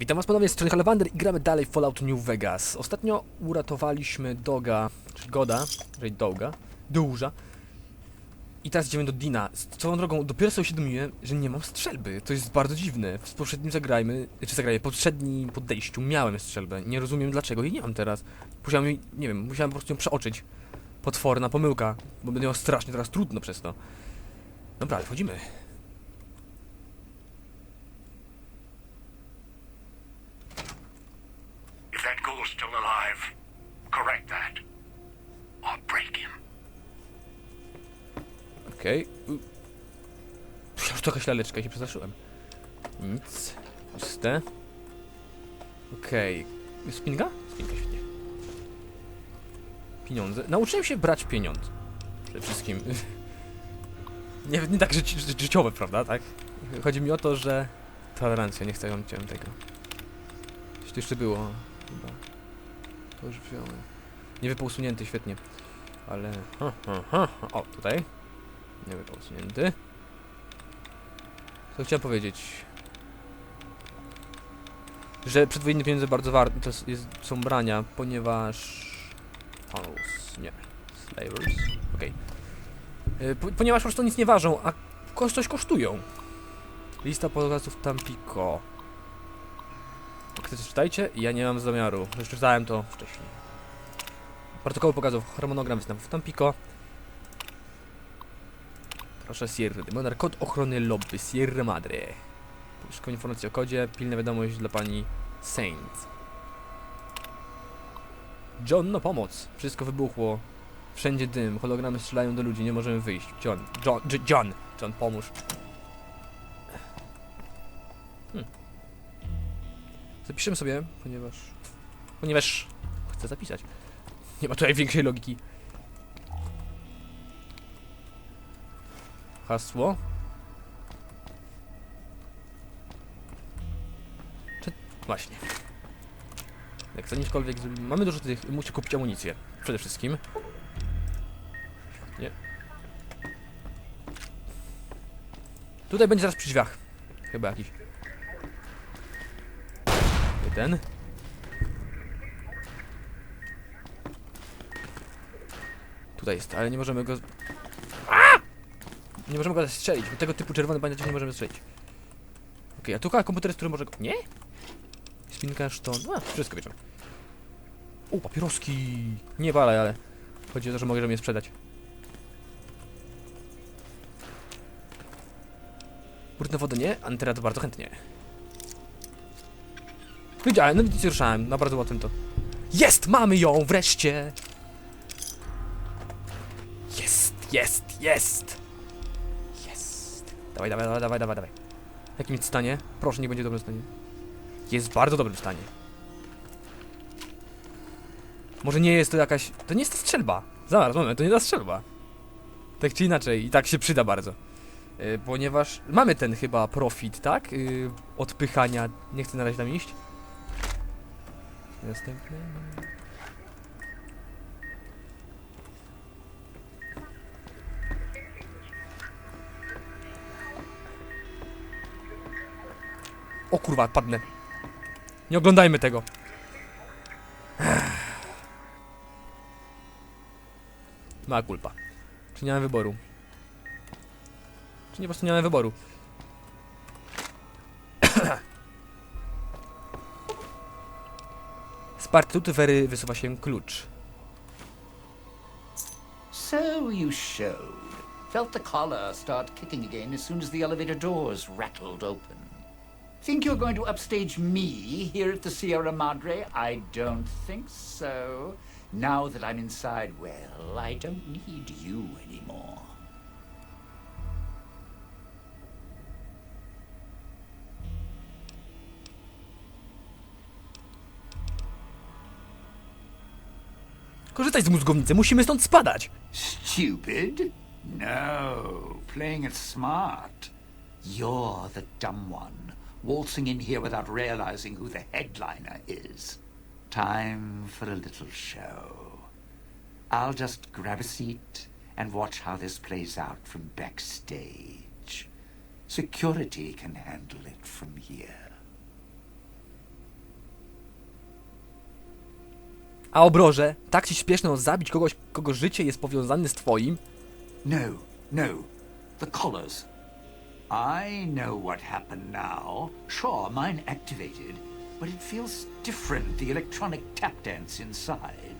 Witam was ponownie z strony Halawander i gramy dalej Fallout New Vegas. Ostatnio uratowaliśmy Doga, czy Goda, czyli Doga, Duża. I teraz idziemy do Dina. Z całą drogą, dopiero sobie uświadomiłem, że nie mam strzelby. To jest bardzo dziwne. W poprzednim zagrajmy, czy zagrajmy, w poprzednim podejściu miałem strzelbę. Nie rozumiem dlaczego jej nie mam teraz. Musiałem nie wiem, musiałem po prostu ją przeoczyć. Potworna pomyłka, bo będę miał strasznie teraz trudno przez to. Dobra, wchodzimy. Okej. Okay. Że to jakaś się przestraszyłem. Nic. Puste. Okej. Okay. Spinga? Spinga, świetnie. Pieniądze. Nauczyłem się brać pieniądze. Przede wszystkim. nie, nie tak życi ży życiowe, prawda, tak? Chodzi mi o to, że... Tolerancja, nie chcę ją chciałem tego. Coś tu jeszcze było, chyba. To już wziąłem. Nie wypał usunięty, świetnie. Ale... Ha, ha, ha. O, tutaj. Nie wypał usunięty. Co chciałem powiedzieć? Że przedwojenne pieniądze bardzo warte to jest, są brania, ponieważ... Tunnels, nie. Slavers, okej. Y, po- Ponieważ po prostu nic nie ważą, a coś kosztują. Lista pokazów Tampico. Chcecie czytajcie? Ja nie mam zamiaru. Już czytałem to wcześniej. Protokoły pokazów, harmonogram występów Tampico. Proszę Sierra de Monar, kod ochrony lobby Sierra Madre. Szukam informacji o kodzie, pilna wiadomość dla pani Saint. John, no pomoc. Wszystko wybuchło. Wszędzie dym, hologramy strzelają do ludzi, nie możemy wyjść. John, John, John, John, pomóż. Hmm. Zapiszemy sobie, ponieważ... Ponieważ... Chcę zapisać. Nie ma tutaj większej logiki. Hasło. Czy... Właśnie. Jak zaniekolwiek zrobimy... Mamy dużo tych... Muszę kupić amunicję. Przede wszystkim. Nie. Tutaj będzie zaraz przy drzwiach. Chyba jakiś. Jeden. Tutaj jest, ale nie możemy go... Nie możemy go strzelić, bo tego typu czerwony pamiętacie nie możemy strzelić. Okej, a tu komputer, z którym może go... Nie? Spinka, szton... A, wszystko wieczą. O, papieroski! Nie balaj, ale... Chodzi o to, że mogę je sprzedać. Brudna woda nie, Antera to bardzo chętnie. Wiedziałem, no nic ruszałem, na bardzo łatwym to. Jest! Mamy ją wreszcie! Jest, jest, jest! Dawaj, dawaj, dawaj, dawaj, dawaj. W jakim jest stanie? Proszę, nie będzie w dobrym stanie. Jest w bardzo dobrym stanie. Może nie jest to jakaś... To nie jest strzelba. Zaraz, moment, to nie ta strzelba. Tak czy inaczej, i tak się przyda bardzo. Yy, ponieważ mamy ten chyba profit, tak? Yy, odpychania. Nie chcę na razie tam iść. Następny. O kurwa, padnę. Nie oglądajmy tego. Mała kulpa. Czy nie mamy wyboru? Czy nie po prostu nie mamy wyboru? Z partytuty Wery wysuwa się klucz. So you showed. Felt the collar start kicking again as soon as the elevator doors rattled open. Think you're going to upstage me here at the Sierra Madre? I don't think so. Now that I'm inside, well, I don't need you anymore. Korzystaj z mózgownicy, musimy stąd spadać! Stupid? No, playing it smart. You're the dumb one, waltzing in here without realizing who the headliner is. Time for a little show. I'll just grab a seat and watch how this plays out from backstage. Security can handle it from here. A obroże, tak ci śpieszno zabić kogoś, kogo życie jest powiązane z twoim? No, no. The collars, I know what happened now. Sure, mine activated, but it feels different, the electronic tap dance inside.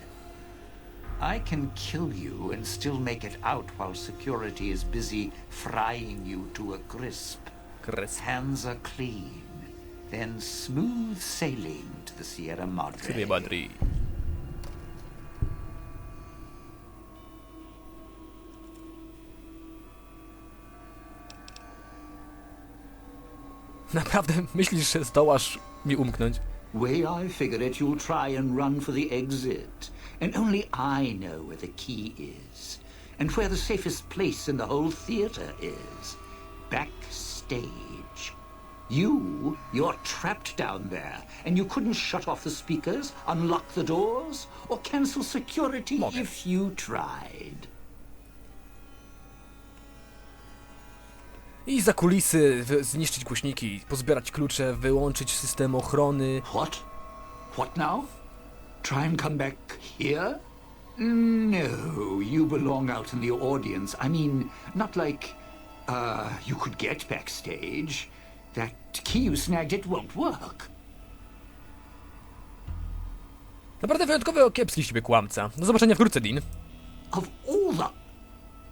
I can kill you and still make it out while security is busy frying you to a crisp. Kres. Hands are clean. Then smooth sailing to the Sierra Madre. Ciebie, Badri. Naprawdę myślisz, że zdołasz mi umknąć? Way I figure it, you'll try and run for the exit. And only I know where the key is. And where the safest place in the whole theater is. Backstage. You, you're trapped down there, and you couldn't shut off the speakers, unlock the doors, or cancel security Mogę. if you tried. I za kulisy zniszczyć głośniki, pozbierać klucze, wyłączyć system ochrony. What? What now? Try and come back here? No, you belong out in the audience. I mean, not like, uh, you could get backstage. That key you snagged, it won't work. Naprawdę wyjątkowy kiepski z kłamca. Do zobaczenia wkrótce, Dean. Of all the...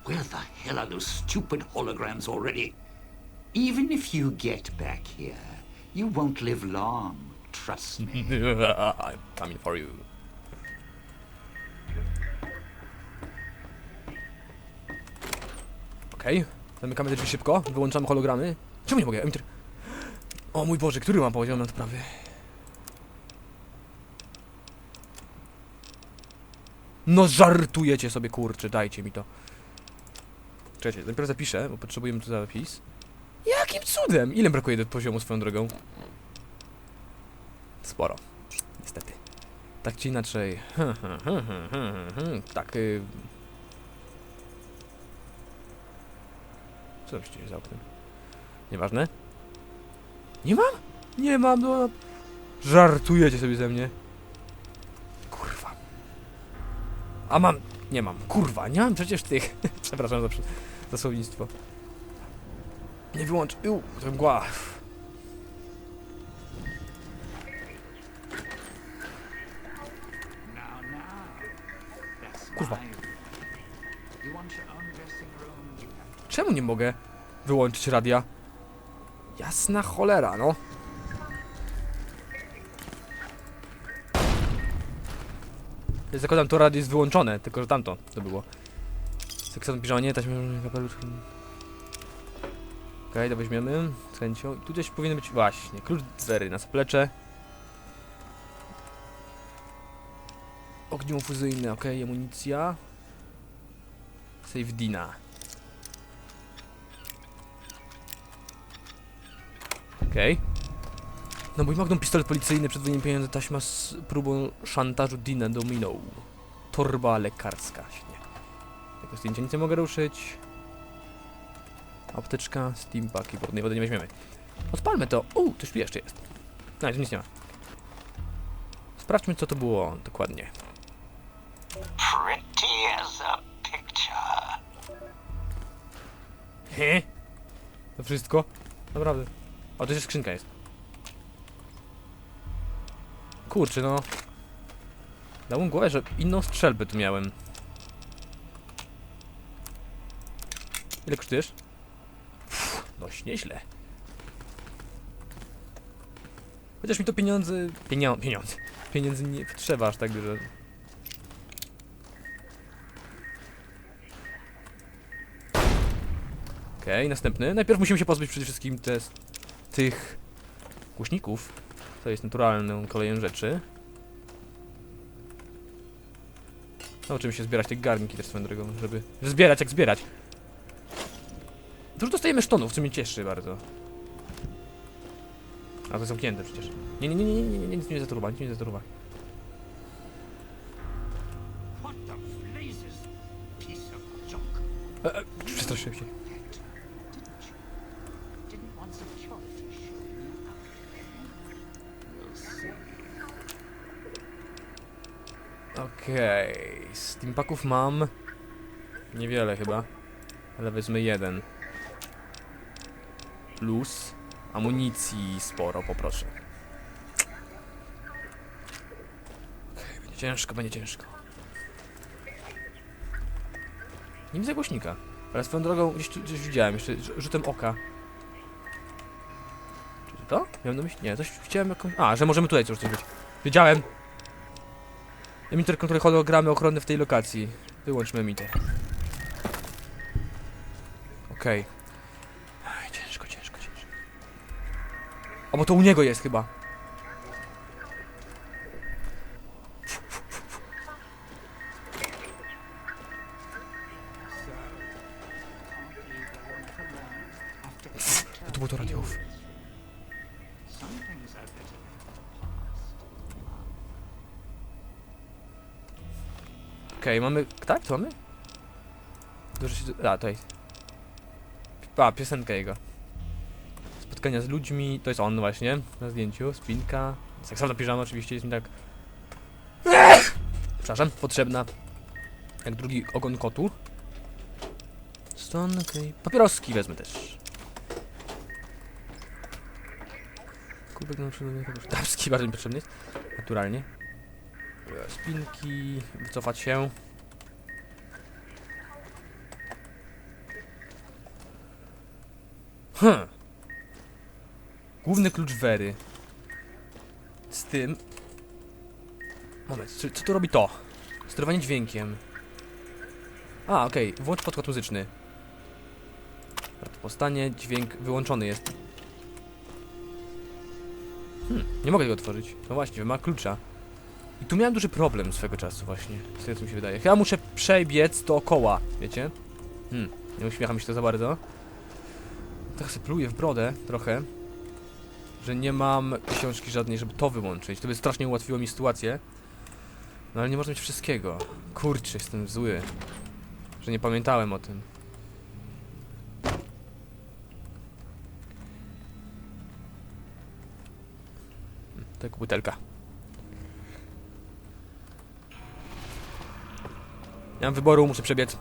Where the hell are those stupid holograms already? Even if you get back here, you won't live long. Trust me. I'm coming for you. Okej, zamykamy te drzwi szybko, wyłączamy hologramy. Czemu nie mogę? Emitter. O mój Boże, który mam poziom naprawy? No żartujecie sobie, kurczę, dajcie mi to. Czekajcie, najpierw zapiszę, bo potrzebujemy tu zapis. Jakim cudem? Ile brakuje do poziomu swoją drogą? Sporo. Niestety. Tak czy inaczej. Tak. Y... Co tam się dzieje za oknem? Nieważne. Nie mam? Nie mam, no. Żartujecie sobie ze mnie. Kurwa. A mam. Nie mam. Kurwa, nie mam przecież tych. Przepraszam za, za słownictwo. Nie wyłącz. Uuu, to mgła. Kurwa. Czemu nie mogę wyłączyć radia? Jasna cholera, no. Zakładam, to radio jest wyłączone, tylko że tamto to było. Sekson piżonie, taśmy kapelusz. Okej, to weźmiemy z chęcią. I tu gdzieś powinien być właśnie klucz dwery na zaplecze. Ogniwo fuzyjne, okej, amunicja. Save Dina. Okej. No mój Magnum pistolet policyjny, przedwojenny pieniądze, taśma z próbą szantażu Dina dominął. Torba lekarska, świetnie. Tego zdjęcia nic nie mogę ruszyć. Apteczka, steampack i wodnej wody nie weźmiemy. Odpalmy to. U, coś tu jeszcze jest. No, nic nie ma. Sprawdźmy co to było dokładnie. pretty as a picture. He? To wszystko? Naprawdę. O, to jeszcze skrzynka jest. Kurczę, no. Dał głowę, że inną strzelbę tu miałem. Ile kosztujesz? Nieźle. Chociaż mi to pieniądze... Pienio pieniądze. Pieniędzy nie potrzeba aż tak dużo. Okej, następny. Najpierw musimy się pozbyć przede wszystkim te, tych głośników. To jest naturalną koleją rzeczy. Nauczymy się zbierać te garnki też swoją drogą, żeby zbierać jak zbierać. Dużo dostajemy sztonów, co mnie cieszy bardzo. A to jest zamknięte przecież. Nie, nie, nie, nie, nie, nie, nie nic nie zaturuba, nic nie zaturuba. What the blazes? Piece of junk. E, e, przestraszyłem się. Okej, steampaków mam niewiele chyba, ale wezmę jeden. Plus amunicji sporo poproszę. Okej, będzie ciężko, będzie ciężko. Nie widzę głośnika, ale swoją drogą gdzieś widziałem, jeszcze rz- rzutem oka. Czy to? Miałem na myśli? Nie, coś widziałem jakąś... A, że możemy tutaj coś zrobić. Wiedziałem! Emiter kontroluje hologramy ochrony w tej lokacji. Wyłączmy emiter. Okej. Aj, O, bo to u niego jest chyba. To było to radiów. Okej, mamy... Tak? Co mamy? Dużo się... A, tutaj. A, piosenka jego. Spotkania z ludźmi, to jest on właśnie, na zdjęciu, spinka. Seksowna piżama oczywiście jest mi tak... Przepraszam, potrzebna. Jak drugi ogon kotu. Stąd, okej. Papieroski wezmę też. Kubek na przykład... Damski bardzo mi potrzebny jest. Naturalnie. Spinki, wycofać się. Hmm. Główny klucz Wery. Z tym... Moment, co, co tu robi to? Sterowanie dźwiękiem. A, okej, włącz podkład muzyczny. Powstanie, dźwięk wyłączony jest. Hmm, nie mogę tego otworzyć. No właśnie, ma klucza. I tu miałem duży problem swego czasu właśnie, z tego co mi się wydaje. Chyba muszę przebiec dookoła, wiecie? Hmm, nie uśmiecha mi się to za bardzo. Tak sobie pluję w brodę trochę, że nie mam książki żadnej, żeby to wyłączyć. To by strasznie ułatwiło mi sytuację. No ale nie można mieć wszystkiego. Kurczę, jestem zły, że nie pamiętałem o tym. Jak butelka. Nie mam wyboru, muszę przebiec.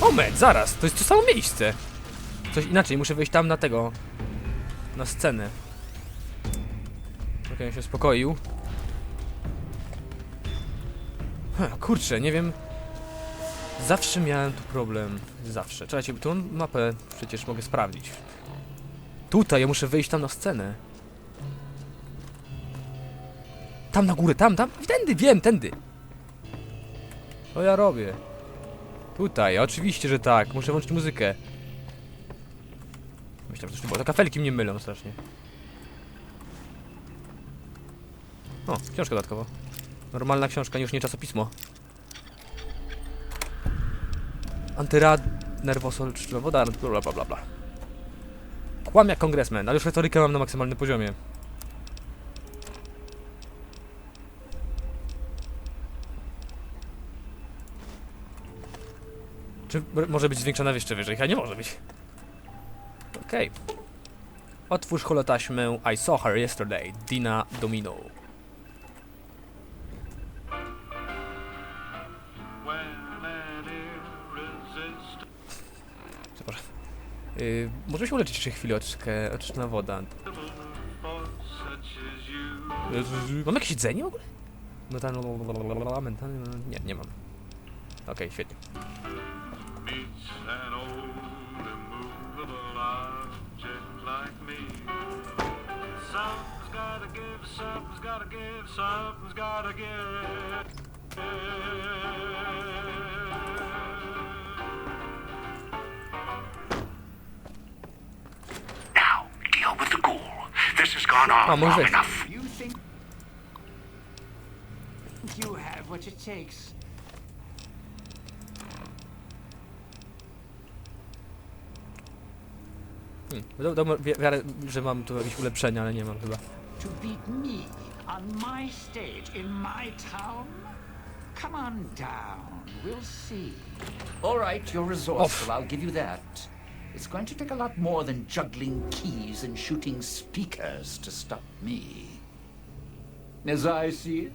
O med, zaraz, to jest to samo miejsce. Coś inaczej, muszę wejść tam na tego. Na scenę. Okej, on się uspokoił. Hm, kurczę, nie wiem. Zawsze miałem tu problem. Zawsze. Czekajcie, tą mapę przecież mogę sprawdzić. Tutaj, ja muszę wyjść tam na scenę. Tam na górę, tam, tam. Tędy, wiem, tędy. Co ja robię? Tutaj, oczywiście, że tak. Muszę włączyć muzykę. Że to nie było. Te kafelki mnie mylą strasznie. O, książka dodatkowo. Normalna książka, już nie czasopismo. Antyrad... Nerwosol... Woda... Bla bla bla bla. Kłam jak kongresmen, ale już retorykę mam na maksymalnym poziomie. Czy może być zwiększona jeszcze wyżej? A nie może być. Okej. Otwórz holotaśmę I saw her yesterday. Dina Domino. Przepraszam. Yy, może się uleczyć jeszcze chwileczkę. Oczyszczona woda. Yy, Mam jakieś jedzenie w ogóle? Metan- mentalny- Nie, nie mam. Okej, świetnie. Give, something's gotta give, something's gotta give. Now, deal with the ghoul. This has gone on może long enough. You think you have what it takes? Hmm. Wi- wiarę, że mam tu jakieś ulepszenia, ale nie mam chyba. To beat me on my stage in my town? Come on down. We'll see. All right, you're resourceful, I'll give you that. It's going to take a lot more than juggling keys and shooting speakers to stop me. As I see it,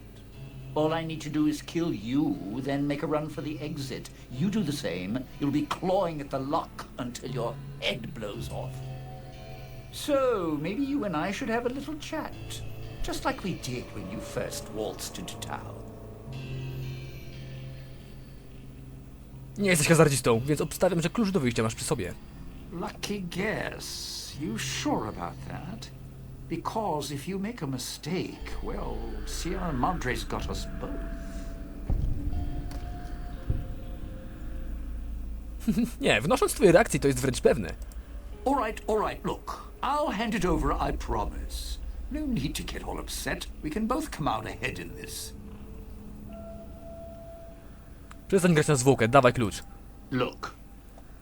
All I need to do is kill you, then make a run for the exit. You do the same. You'll be clawing at the lock until your head blows off. So, maybe you and I should have a little chat. Just like we did when you first waltzed into town. Nie jesteś hazardzistą, więc obstawiam, że klucz do wyjścia masz przy sobie. Lucky guess. You sure about that? Because if you make a mistake, well, Sierra Madre's got us both. Nie, wnosząc twoje reakcje to jest wręcz pewne. All right, all right, look. I'll hand it over, I promise. No need to get all upset. We can both come out ahead in this. Przestań grać na zwłokę, dawaj klucz. Look,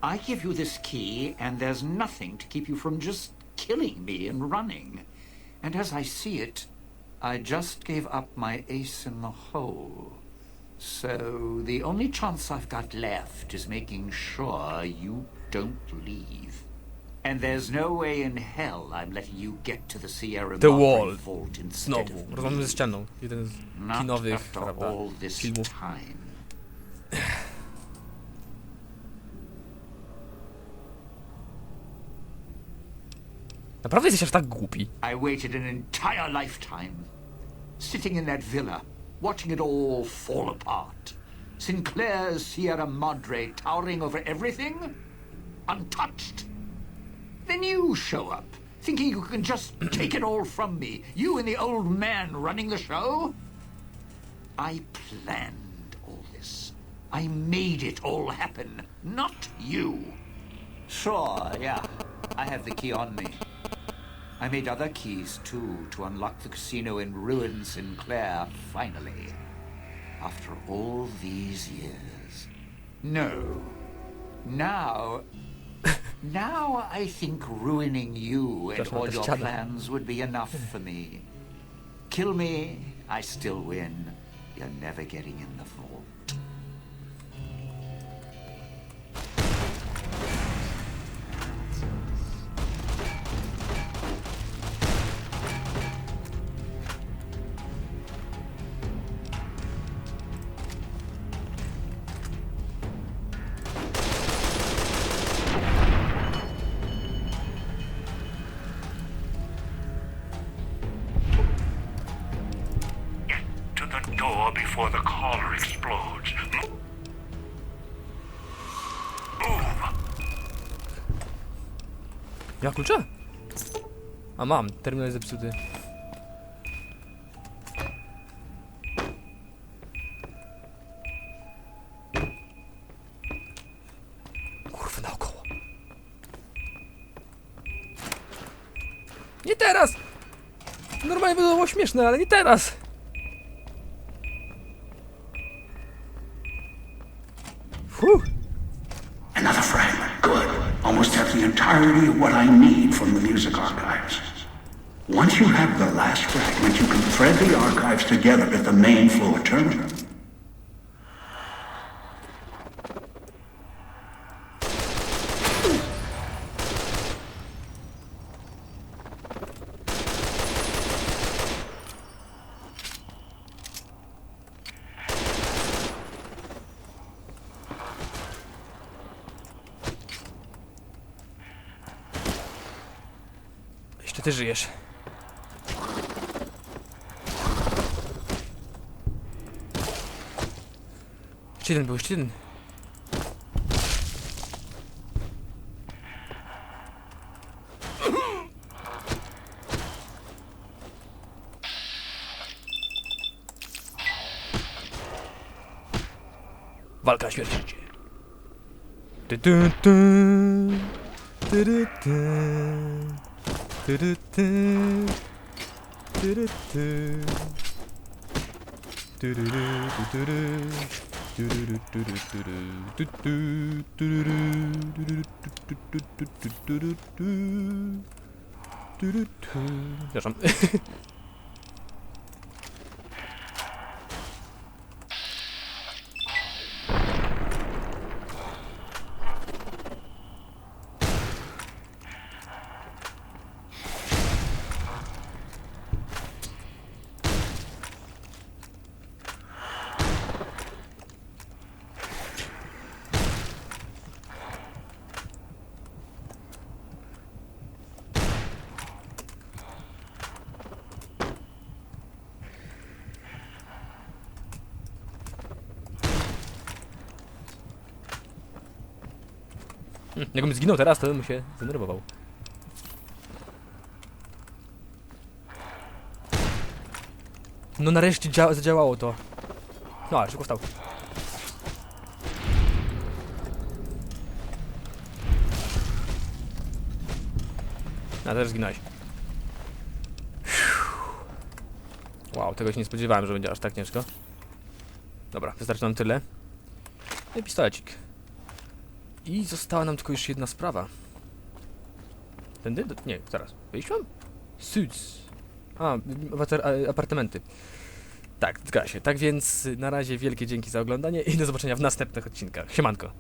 I give you this key, and there's nothing to keep you from just killing me and running. And as I see it, I just gave up my ace in the hole. So the only chance I've got left is making sure you don't leave. And there's no way in hell I'm letting you get to the Sierra The Madre Wall. vault instead Znowu, of rozmawiamy me. ścianą. Jeden z Not kinowych, after prawda, all this filmów. time. Naprawdę jesteś aż tak głupi. I waited an entire lifetime, sitting in that villa, watching it all fall apart. Sinclair's Sierra Madre towering over everything, untouched. Then you show up, thinking you can just take it all from me. You and the old man running the show. I planned all this. I made it all happen, not you. Sure, yeah. I have the key on me. I made other keys too to unlock the casino in Ruin Sinclair, finally. After all these years. No. Now. now I think ruining you and all your plans would be enough for me. Kill me, I still win. You're never getting in the vault. Nie ma klucza? A mam, terminal jest zepsuty. Kurwa naokoło. Nie teraz! Normalnie by to było śmieszne, ale nie teraz! Entirety of what I need from the music archives. Once you have the last fragment, you can thread the archives together at the main floor terminal. Ty żyjesz. Jeszcze jeden był, jeszcze jeden. Walka na śmierć. Ty, ty, ty. Ty, ty, ty. Tyryty. Tyryty. Tyryry, tyryry. Tyryry, tyry, tyry. Ty, ty, tyryry, tyryry, ty, ty, ty, ty, ty, tyry, ty. Tyry, ty. Przepraszam. Hm, jakbym zginął teraz, to bym się zdenerwował. No nareszcie dzia zadziałało to. No, ale szybko wstał. A też zginąłeś. Wow, tego się nie spodziewałem, że będzie aż tak ciężko. Dobra, wystarczy nam tyle. No i pistolecik. I została nam tylko już jedna sprawa. Tędy? Nie, zaraz. Wyjściem? Suits. A, apartamenty. Tak, zgadza się. Tak więc na razie wielkie dzięki za oglądanie i do zobaczenia w następnych odcinkach. Siemanko.